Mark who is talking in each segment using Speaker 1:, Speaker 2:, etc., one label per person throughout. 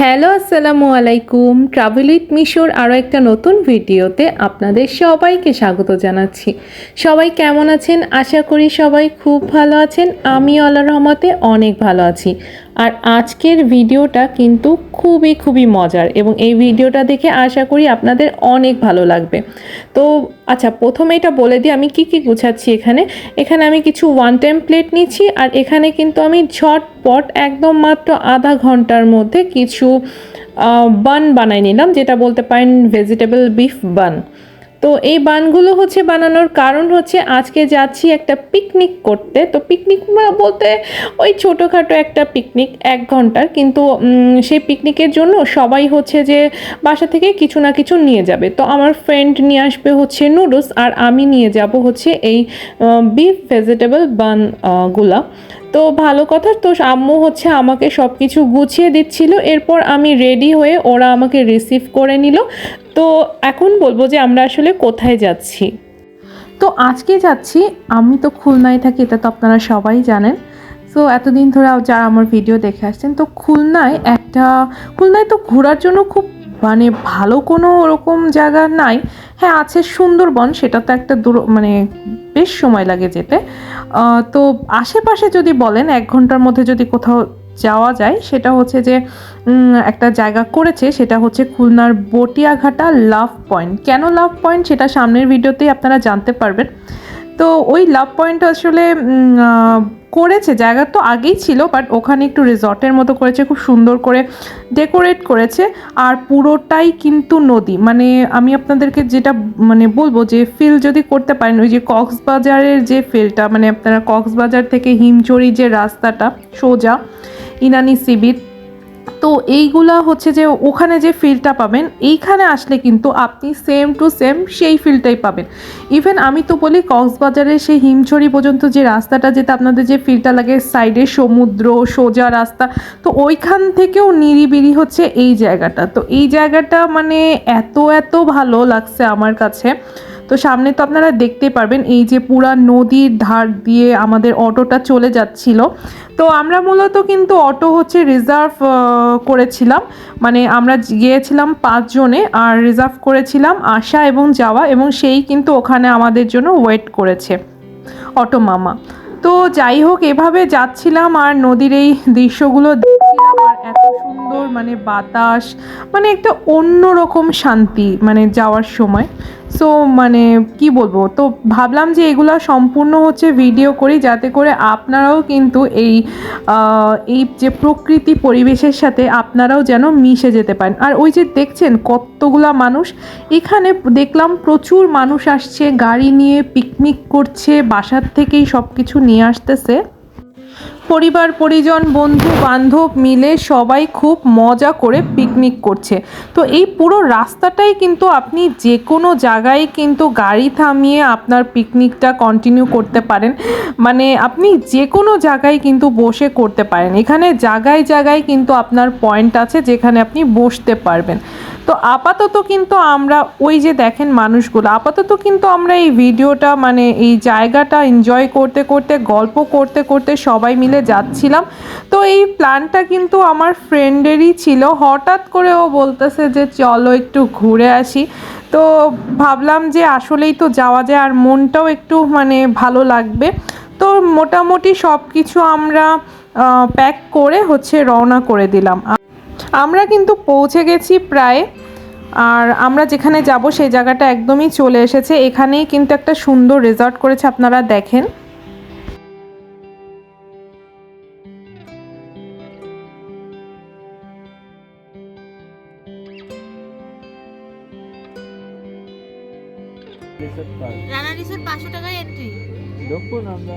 Speaker 1: Hello, আসসালামু আলাইকুম। Travel with মিশোর আরও একটা নতুন ভিডিওতে আপনাদের সবাইকে স্বাগত জানাচ্ছি। সবাই কেমন আছেন? আশা করি সবাই খুব ভালো আছেন। আমি আল্লাহ রহমতে অনেক ভালো আছি। আর আজকের ভিডিওটা কিন্তু খুবই খুবই মজার এবং এই ভিডিওটা দেখে আশা করি আপনাদের অনেক ভালো লাগবে। তো আচ্ছা প্রথমে এটা বলে দিই, আমি কি কি গুছাচ্ছি এখানে? এখানে আমি কিছু ওয়ান টাইম প্লেট নিচ্ছি আর এখানে কিন্তু আমি ঝটপট একদম মাত্র আধা ঘণ্টার মধ্যে কিছু বান বানাই নিলাম, যেটা বলতে পারেন ভেজিটেবল বিফ বান তো এই বানগুলো হচ্ছে বানানোর কারণ হচ্ছে আজকে যাচ্ছি একটা পিকনিক করতে। তো পিকনিক বলতে ওই ছোটোখাটো একটা পিকনিক এক ঘণ্টার। কিন্তু সেই পিকনিকের জন্য সবাই হচ্ছে যে বাসা থেকে কিছু না কিছু নিয়ে যাবে। তো আমার ফ্রেন্ড নিয়ে আসবে হচ্ছে নুডলস আর আমি নিয়ে যাব হচ্ছে এই বিফ ভেজিটেবল বানগুলা। তো ভালো কথা, তো আম্মু হচ্ছে আমাকে সব কিছু গুছিয়ে দিচ্ছিল, এরপর আমি রেডি হয়ে ওরা আমাকে রিসিভ করে নিল। তো এখন বলব যে আমরা আসলে কোথায় যাচ্ছি। তো আজকে যাচ্ছি, আমি তো খুলনায় থাকি, এটা তো আপনারা সবাই জানেন। তো এতদিন ধরে যারা আমার ভিডিও দেখে আসছেন, তো খুলনায় একটা, খুলনায় তো ঘোরার জন্য খুব মানে ভালো কোনো ওরকম জায়গা নাই। হ্যাঁ আছে সুন্দরবন, সেটা তো একটা দূর মানে বেশ সময় লাগে যেতে। তো আশেপাশে যদি বলেন, এক ঘণ্টার মধ্যে যদি কোথাও যাওয়া যায়, সেটা হচ্ছে যে একটা জায়গা করেছে, সেটা হচ্ছে খুলনার বটিয়াঘাটা লাভ পয়েন্ট। কেন লাভ পয়েন্ট? সেটা সামনের ভিডিওতেই আপনারা জানতে পারবেন। তো ওই লাভ পয়েন্ট আসলে করেছে। জায়গা তো আগেই ছিল বাট ওখানে একটু রিসর্টের মতো করেছে, খুব সুন্দর করে ডেকোরেট করেছে। আর পুরোটাই কিন্তু নদী। মানে আমি আপনাদেরকে যেটা মানে বলব যে ফিল যদি করতে পারেন, ওই যে কক্সবাজারের যে ফিলটা মানে আপনারা কক্সবাজার থেকে হিমচড়ি যে রাস্তাটা, সোজা, ইনানি সিবির তো এইগুলা হচ্ছে যে ওখানে যে ফিলটা পাবেন, এইখানে আসলে কিন্তু আপনি সেম টু সেম সেই ফিলটাই পাবেন। ইভেন আমি তো বলি কক্সবাজারের সেই হিমছড়ি পর্যন্ত যে রাস্তাটা, যেটা আপনাদের যে ফিলটা লাগে সাইডে সমুদ্র, সোজা রাস্তা, তো ওইখান থেকেও নিরিবিরি হচ্ছে এই জায়গাটা। তো এই জায়গাটা মানে এত এত ভালো লাগছে আমার কাছে। তো সামনে তো আপনারা দেখতে পারবেন, এই যে পুরা নদীর ধার দিয়ে আমাদের অটোটা চলে যাচ্ছিল। তো আমরা মূলত কিন্তু অটো হচ্ছে রিজার্ভ করেছিলাম। মানে আমরা গিয়েছিলাম পাঁচজনে আর রিজার্ভ করেছিলাম আসা এবং যাওয়া এবং সেই কিন্তু ওখানে আমাদের জন্য ওয়েট করেছে অটো মামা। তো যাই হোক, এভাবে যাচ্ছিলাম আর নদীর এই দৃশ্যগুলো মানে বাতাস মানে একটা অন্যরকম শান্তি মানে যাওয়ার সময়। সো মানে কি বলব? তো ভাবলাম যে এগুলো সম্পূর্ণ হচ্ছে ভিডিও করি যাতে করে আপনারাও কিন্তু এই এই যে প্রকৃতি পরিবেশের সাথে আপনারাও যেন মিশে যেতে পারেন। আর ওই যে দেখছেন কতগুলা মানুষ, এখানে দেখলাম প্রচুর মানুষ আসছে, গাড়ি নিয়ে পিকনিক করছে, বাসার থেকেই সব কিছু নিয়ে আসতেছে। পরিবার, পরিজন, বন্ধু, বান্ধব মিলে সবাই খুব মজা করে পিকনিক করছে। তো এই পুরো রাস্তাটাই কিন্তু আপনি যে কোনো জায়গায় কিন্তু গাড়ি থামিয়ে আপনার পিকনিকটা কন্টিনিউ করতে পারেন। মানে আপনি যে কোনো জায়গায় কিন্তু বসে করতে পারেন। এখানে জায়গায় জায়গায় কিন্তু আপনার পয়েন্ট আছে যেখানে আপনি বসতে পারবেন। তো আপাতত কিন্তু আমরা ওই যে দেখেন মানুষগুলো, আপাতত কিন্তু আমরা এই ভিডিওটা মানে এই জায়গাটা এনজয় করতে করতে, গল্প করতে করতে সবাই মিলে যাচ্ছিলাম। তো এই প্ল্যানটা কিন্তু আমার ফ্রেন্ডেরই ছিল। হঠাৎ করে ও বলতেছে যে, চলো একটু ঘুরে আসি। তো ভাবলাম যে, আসলেই তো যাওয়া যায় আর মনটাও একটু মানে ভালো লাগবে। তো মোটামুটি সব কিছু আমরা প্যাক করে হচ্ছে রওনা করে দিলাম। আমরা কিন্তু পৌঁছে গেছি প্রায়। আর আমরা যেখানে যাব, সেই জায়গাটা একদমই চলে এসেছে। এখানেই কিন্তু একটা সুন্দর রেজর্ট করেছে, আপনারা দেখেন।
Speaker 2: রানা রিসোর্ট পাঁচশো টাকায় এন্ট্রি
Speaker 3: ঢুকবো না আমরা।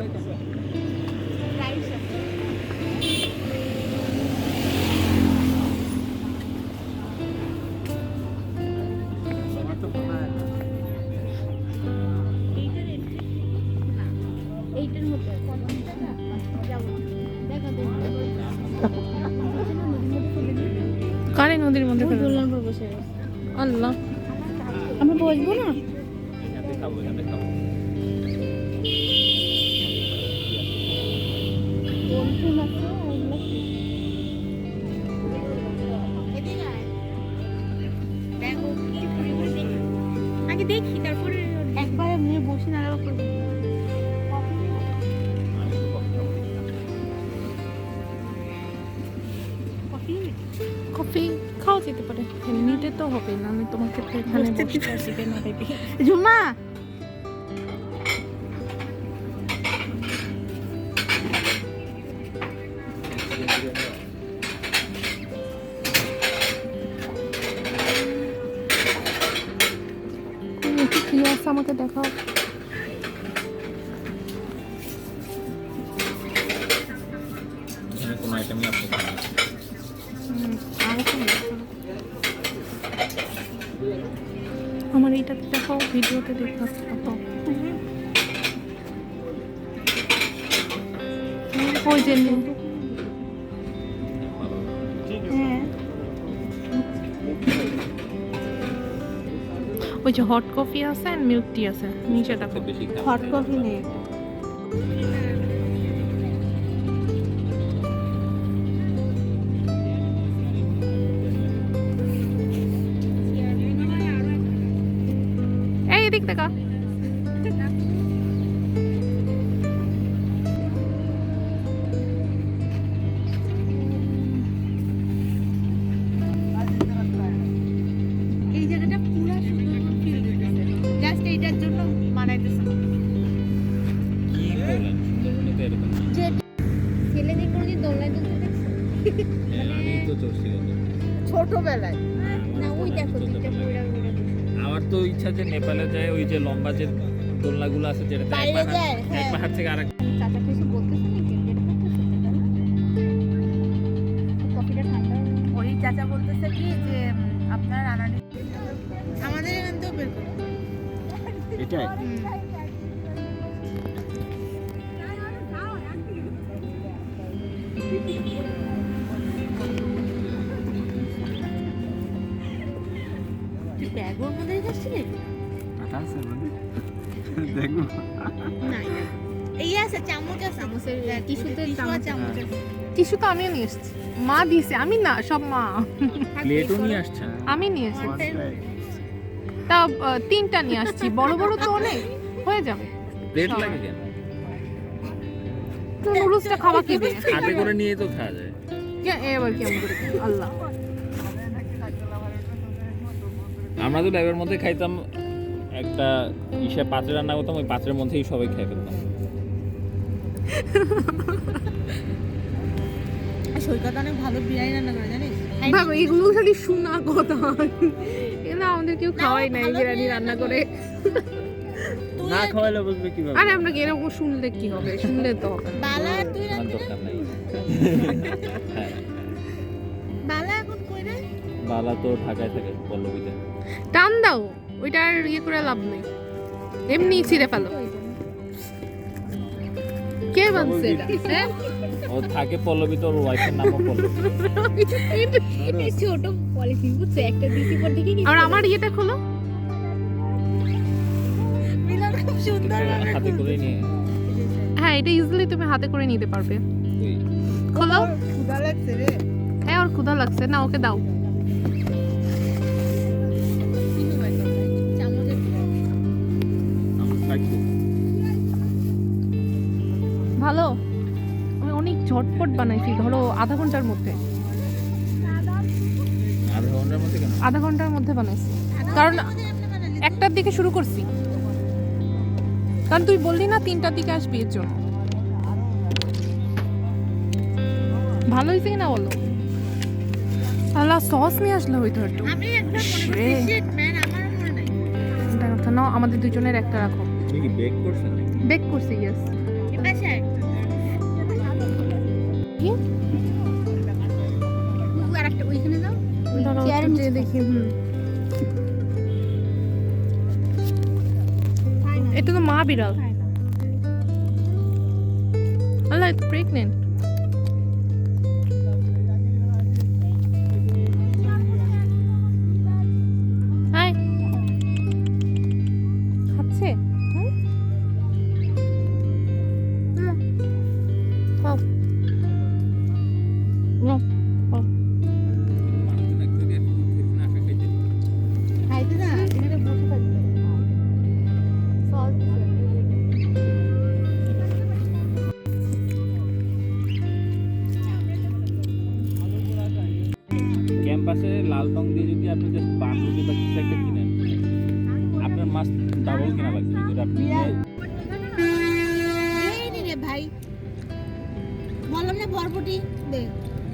Speaker 2: এইটার
Speaker 1: কারে নদীর মধ্যে
Speaker 2: দোলনার উপর বসে
Speaker 1: আল্লাহ।
Speaker 2: আমি বসবো না?
Speaker 3: খাব
Speaker 4: তোমাকে তো এখানে
Speaker 2: বসতে
Speaker 4: দিবে না বেবি
Speaker 2: ঝুমা
Speaker 4: দেখাও ভিডিওতে দেখাও কত ওই যে নে-
Speaker 2: হ্যাঁ
Speaker 4: ওই যে হট কফি আছে আর মিল্ক টি আছে নিচে দেখো
Speaker 3: সবচেয়ে বেশি খাওয়া
Speaker 2: হট
Speaker 3: যায়।
Speaker 2: কফি নেই যে
Speaker 3: লম্বা যে দোলনাগুলো আছে যেটাতে এক পাহাড় এক
Speaker 2: হ্যাঁ।
Speaker 3: পাহাড় থেকে আরেক
Speaker 2: চাচা কিছু বলতেছে নাকি? কফিটা ঠান্ডা ওই চাচা বলতেছে কি যে আপনার আমাদের এখান বের
Speaker 3: দেখব
Speaker 2: এই আছে চামচ আছে চামচের টিস্যুতে চামচ চামচ আছে
Speaker 4: টিস্যু তো আমিও নিয়ে এসেছি। মা দিছে আমি না সব মা।
Speaker 3: প্লেটও নিয়ে আসছেন
Speaker 4: আমি নিয়ে এসেছি। তা তিনটা নিয়ে আসছি। বড় বড় তো অনেক হয়ে যাবে।
Speaker 3: প্লেট লাগে কেন?
Speaker 4: তো নুডলসটা খাওয়া কি দিয়ে
Speaker 3: হাতে করে নিয়ে তো খাওয়া যায়।
Speaker 4: কে এবার করে? আল্লাহ।
Speaker 3: আমরা তো ল্যাবের মধ্যে খাইতাম একটা ইসে পাত্রে রান্না করতাম ওই পাত্রের মধ্যেই সবাই খেয়ে ফেলতাম।
Speaker 2: সৈকত অনেক ভালো বিরিয়ানি রান্না করে জানিস?
Speaker 4: ভাবো এগুলো খালি শোনা কথা। এগুলো আমাদের কেউ খাওয়াই নাই বিরিয়ানি
Speaker 2: বিরিয়ানি
Speaker 4: রান্না করে।
Speaker 3: না খাওয়াইলে বুঝবে কীভাবে।
Speaker 4: আরে আমরা কি এরকম শুনলে কি হবে? শুনলে তো হবে।
Speaker 2: বালা তুই
Speaker 3: দরকার নাই। হ্যাঁ।
Speaker 2: বালা এখন কই রে?
Speaker 3: বালা তো ঢাকায় থাকে পল্লবীতে।
Speaker 4: টান দাও। ওইটা আর ইয়ে করে লাভ নেই। এমনি ছিঁড়ে ফেলো। কে বানছে এটা? হ্যাঁ?
Speaker 3: ও থাকে পল্লবীতে ওর ওয়াইফের নামও পল্লবী।
Speaker 2: ছোট পলিথিন বুঝছ? একটা দিছি পর দেখি
Speaker 4: আর আমার ইয়েটা খোলো।
Speaker 2: মিলন খুব সুন্দর
Speaker 3: হাতে করে নিয়ে।
Speaker 4: হ্যাঁ এটা ইজিলি তুমি হাতে করে নিতে পারবে। খোলো।
Speaker 2: ক্ষুধা লাগছে রে।
Speaker 4: হ্যাঁ ওর ক্ষুধা লাগছে। না ওকে দাও। ভালো? আমি অনেক ঝটপট বানাইছি ধরো আধা ঘণ্টার মধ্যে।
Speaker 3: আধা ঘণ্টার মধ্যে কেন?
Speaker 4: আধা ঘণ্টার মধ্যে বানাইছি। কারণ একটার দিকে শুরু করছি। কারণ তুই বললি না তিনটার দিকে আসবি এর জন্য। ভালো হয়েছে কিনা বলো? আল্লাহ সস নিয়ে আসলে হয়তো একটু। আমাদের দুজনের একটা রাখো?
Speaker 3: বেক
Speaker 4: করছি ইয়েস দেখি হুম। এটা তো মা বিড়াল আল্লাহ এটা প্রেগনেন্ট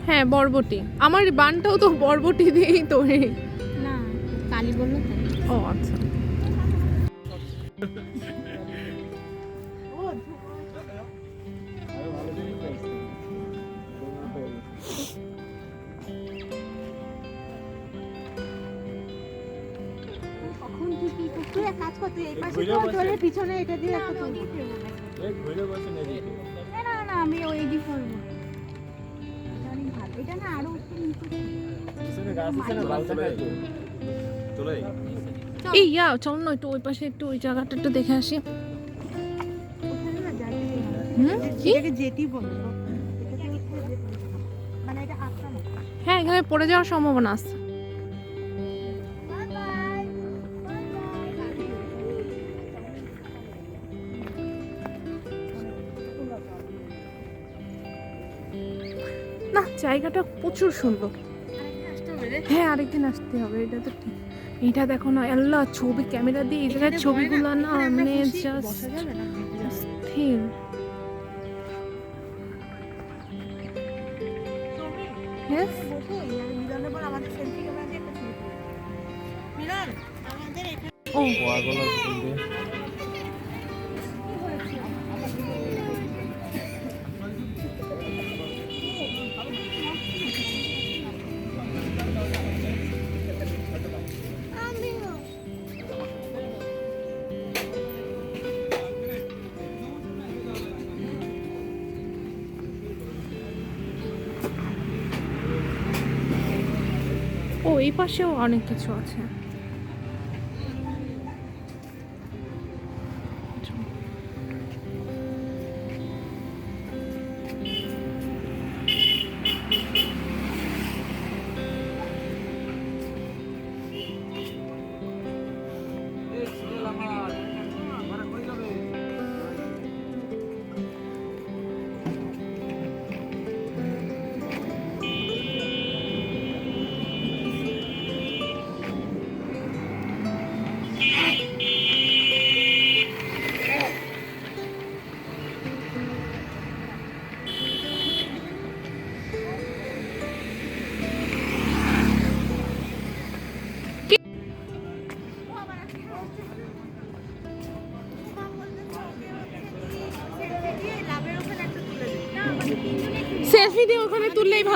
Speaker 4: হ্যাঁ বরবটি। আমার বানটাও তো বরবটি দিয়েই তৈরি
Speaker 2: না কালি বলল
Speaker 4: ও আচ্ছা।
Speaker 2: পিছনে এটা দিয়ে না না না আমি ওই দিক করব।
Speaker 4: এই, ইয়া, চল না একটু ওই পাশে একটু ওই জায়গাটা একটু দেখে আসি। হ্যাঁ এখানে পড়ে যাওয়ার সম্ভাবনা আছে। না, জায়গাটা প্রচুর সুন্দর। হ্যাঁ আরেকদিন আসতে হবে এটা তো ঠিক। এটা দেখো না আল্লাহ ছবি ক্যামেরা দিয়ে এই ছবিগুলো না মানে জাস্ট স্থির Yes? ও। পাশেও অনেক কিছু আছে।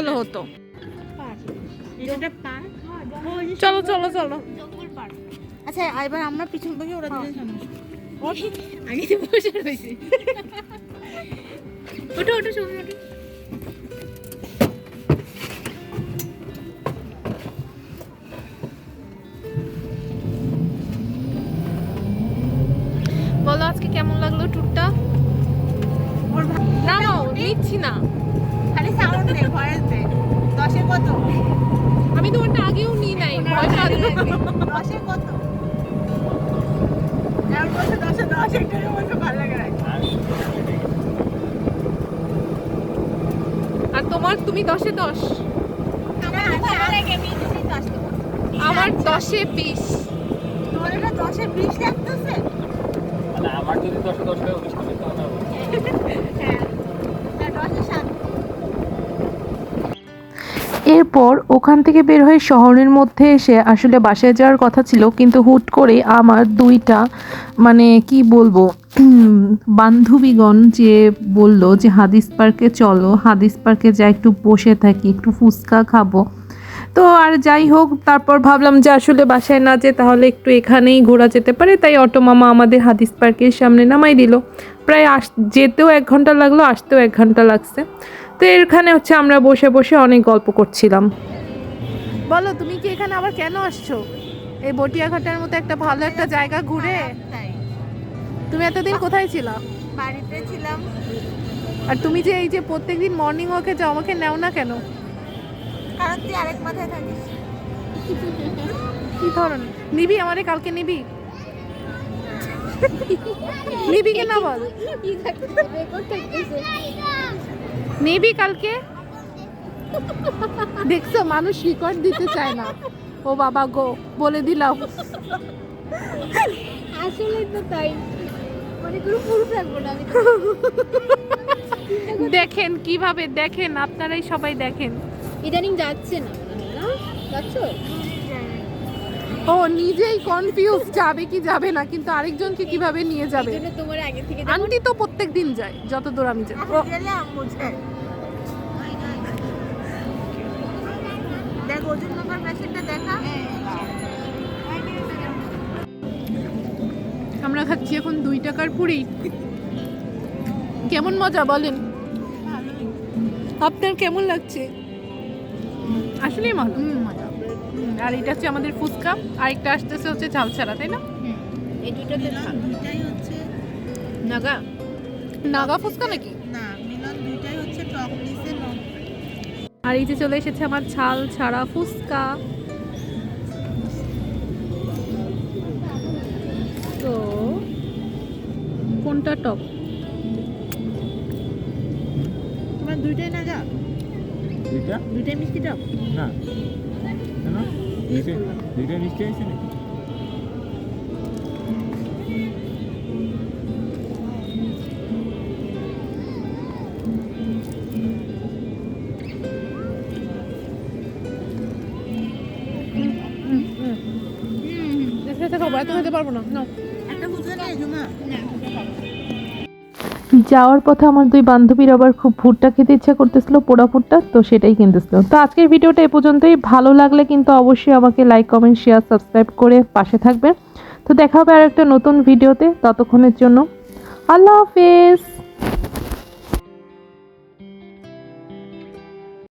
Speaker 4: ভালো হতো। চলো চলো চলো
Speaker 2: আচ্ছা এবার আমরা পিছন থেকে ওরা আসব। আগে তো বসে রয়েছি।
Speaker 4: ওটা
Speaker 2: ওটা
Speaker 4: সময় সবাই তুমি দশে। আমার দশে বিশ
Speaker 2: দশে বিশ। লাগতেছে?
Speaker 3: মানে আমার যদি দশে দশ
Speaker 2: হ্যাঁ হ্যাঁ,
Speaker 4: এরপর ওখান থেকে বের হয়ে শহরের মধ্যে এসে আসলে বাসায় যাওয়ার কথা ছিল, কিন্তু হুট করে আমার দুইটা মানে কি বলব, বান্ধবীগণ যে বলল যে হাদিস পার্কে চলো, হাদিস পার্কে যা একটু বসে থাকি, একটু ফুচকা খাব। তো আর যাই হোক, তারপর ভাবলাম যে আসলে বাসায় না যে তাহলে একটু এখানেই ঘোরা যেতে পারে, তাই অটো মামা আমাদের হাদিস পার্কের সামনে নামাই দিল। প্রায় আস, যেতেও এক ঘণ্টা লাগল, আসতেও এক ঘণ্টা লাগছে। তো এখানে হচ্ছে আমরা বসে বসে অনেক গল্প করছিলাম। বলো তুমি কি এখানে আবার কেন আসছো? এই বটিয়াঘাটের মতো একটা ভালো একটা জায়গা ঘুরে?
Speaker 2: তাই।
Speaker 4: তুমি এতদিন কোথায় ছিলা?
Speaker 2: বাড়িতে ছিলাম।
Speaker 4: আর তুমি যে এই যে প্রত্যেকদিন মর্নিং ওয়াকে যাও আমাকে নেও না কেন?
Speaker 2: কারণ তুই আরেক মাথায় থাকিস।
Speaker 4: কি ধরন নিবি আমারে কালকে নিবি? নিবি কিনা বল নিবি কালকে? দেখছ মানুষ রেকর্ড দিতে চায় না। ও বাবা গো বলে দিলাম।
Speaker 2: আসলে তো তাই। মানে
Speaker 4: দেখেন কীভাবে দেখেন আপনারাই সবাই দেখেন।
Speaker 5: ইদানিং যাচ্ছে না না? যাচ্ছ?
Speaker 4: ও নিজেই কনফিউজ যাবে কি যাবে না কিন্তু আরেকজনকে কীভাবে নিয়ে যাবে?
Speaker 5: তোমার আগে থেকে
Speaker 4: আন্টি তো প্রত্যেক দিন যায় যত দূর আমি
Speaker 5: দেখা
Speaker 4: আমরা খাচ্ছি এখন দুই টাকার পুরি। কেমন মজা বলেন? আপনার কেমন লাগছে? আসলেই মজা। আর এটা হচ্ছে আমাদের ফুচকা আরেকটা আসতেছে হচ্ছে ঝাল ছাড়া তাই না?
Speaker 5: এই
Speaker 2: দুইটাই হচ্ছে
Speaker 5: নাগা?
Speaker 4: নাগা ফুচকা নাকি?
Speaker 2: না মিলন দুইটাই হচ্ছে টক নিচে
Speaker 4: আর এই যে চলে এসেছে আমার ছাল ছাড়া ফুচকা। তো কোনটা টপ
Speaker 2: তোমার দুইটাই না যা
Speaker 3: দুইটা?
Speaker 2: দুইটাই মিষ্টি টক?
Speaker 3: না। কেন দুইটা দুইটা মিষ্টি আছে নাকি
Speaker 4: সাথে খাব এত খেতে পারব না নাও যাওয়ার পথে আমার দুই বান্ধবীর আবার খুব ভুট্টা খেতে ইচ্ছা করতেছিল, পোড়া ফুটটা তো সেটাই কিনতেছিল। তো আজকের ভিডিওটা এ পর্যন্তই। ভালো লাগলে কিন্তু অবশ্যই আমাকে লাইক, কমেন্ট, শেয়ার, সাবস্ক্রাইব করে পাশে থাকবেন। তো দেখা হবে আর একটা নতুন ভিডিওতে ততক্ষণের জন্য। আল্লাহ হাফেজ!